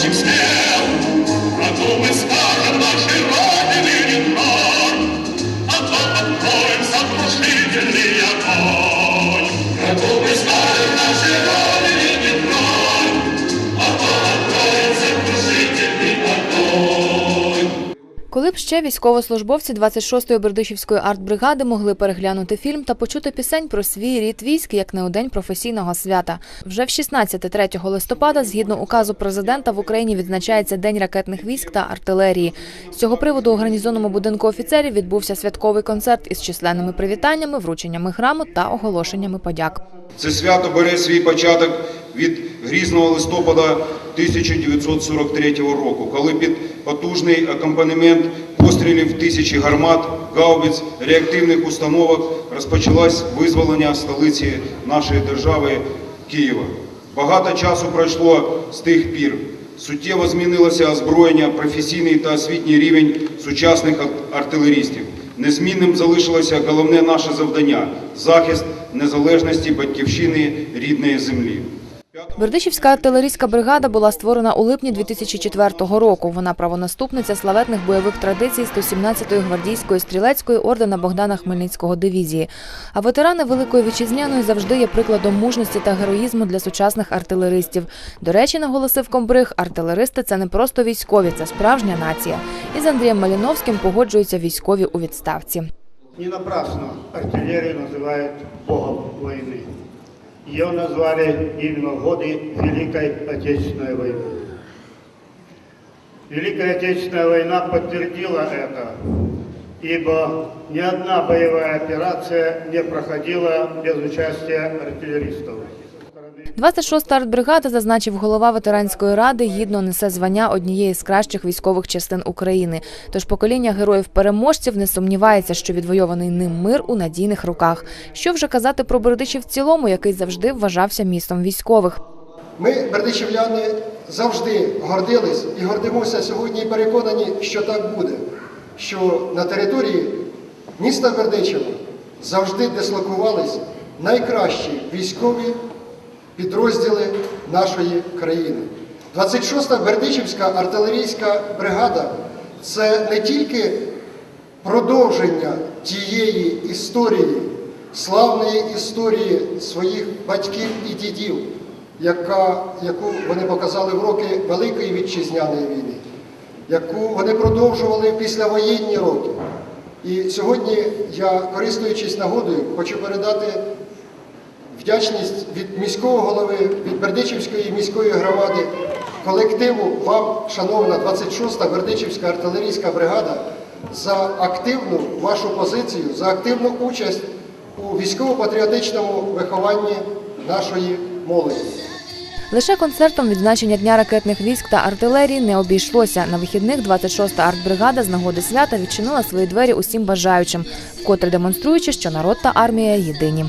Jesus ще військовослужбовці 26-ї Бердичівської артбригади могли переглянути фільм та почути пісень про свій рід військ як не у день професійного свята. Вже в 16 3 листопада, згідно указу президента, в Україні відзначається День ракетних військ та артилерії. З цього приводу у гарнізонному будинку офіцерів відбувся святковий концерт із численними привітаннями, врученнями грамот та оголошеннями подяк. Це свято бере свій початок від грізного листопада 1943 року, коли під потужний акомпанемент пострілів тисячі гармат, гаубиць, реактивних установок розпочалось визволення столиці нашої держави Києва. Багато часу пройшло з тих пір. Суттєво змінилося озброєння, професійний та освітній рівень сучасних артилерістів. Незмінним залишилося головне наше завдання захист незалежності батьківщини рідної землі. Бердичівська артилерійська бригада була створена у липні 2004 року. Вона правонаступниця славетних бойових традицій 117-ї гвардійської стрілецької ордена Богдана Хмельницького дивізії. А ветерани Великої Вітчизняної завжди є прикладом мужності та героїзму для сучасних артилеристів. До речі, наголосив комбриг, артилеристи це не просто військові, це справжня нація. І з Андрієм Маліновським погоджуються військові у відставці. Не напрасно артиллерию называют богом войны. Ее назвали именно годы Великой Отечественной войны. Великая Отечественная война подтвердила это, ибо ни одна боевая операция не проходила без участия артиллеристов. 26-та артбригада, зазначив голова ветеранської ради, гідно несе звання однієї з кращих військових частин України. Тож покоління героїв-переможців не сумнівається, що відвойований ним мир у надійних руках. Що вже казати про Бердичів в цілому, який завжди вважався містом військових. Ми, бердичівляни, завжди гордились і гордимося сьогодні і переконані, що так буде. Що на території міста Бердичева завжди дислокувались найкращі військові підрозділи нашої країни. 26-та Бердичівська артилерійська бригада це не тільки продовження тієї історії, славної історії своїх батьків і дідів, яка, яку вони показали в роки Великої Вітчизняної війни, яку вони продовжували післявоєнні роки. І сьогодні я, користуючись нагодою, хочу передати вдячність від міського голови, від Бердичівської міської громади, колективу вам, шановна 26-та Бердичівська артилерійська бригада, за активну вашу позицію, за активну участь у військово-патріотичному вихованні нашої молоді. Лише концертом відзначення Дня ракетних військ та артилерії не обійшлося. На вихідних 26-та артбригада з нагоди свята відчинила свої двері усім бажаючим, вкотре демонструючи, що народ та армія єдині.